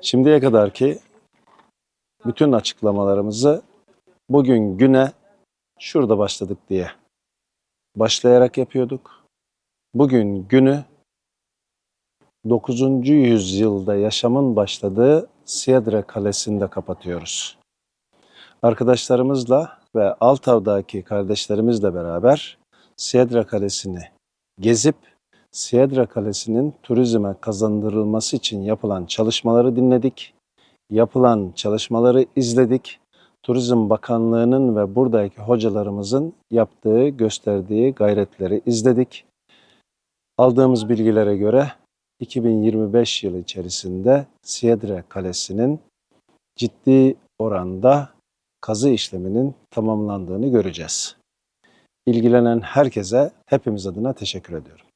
Şimdiye kadar ki bütün açıklamalarımızı bugün güne şurada başladık diye başlayarak yapıyorduk. Bugün günü 9. yüzyılda yaşamın başladığı Siedre Kalesi'nde kapatıyoruz. Arkadaşlarımızla ve Altav'daki kardeşlerimizle beraber Siedre Kalesi'ni gezip Siedre Kalesi'nin turizme kazandırılması için yapılan çalışmaları dinledik. Yapılan çalışmaları izledik. Turizm Bakanlığı'nın ve buradaki hocalarımızın yaptığı, gösterdiği gayretleri izledik. Aldığımız bilgilere göre 2025 yılı içerisinde Siedre Kalesi'nin ciddi oranda kazı işleminin tamamlandığını göreceğiz. İlgilenen herkese hepimiz adına teşekkür ediyorum.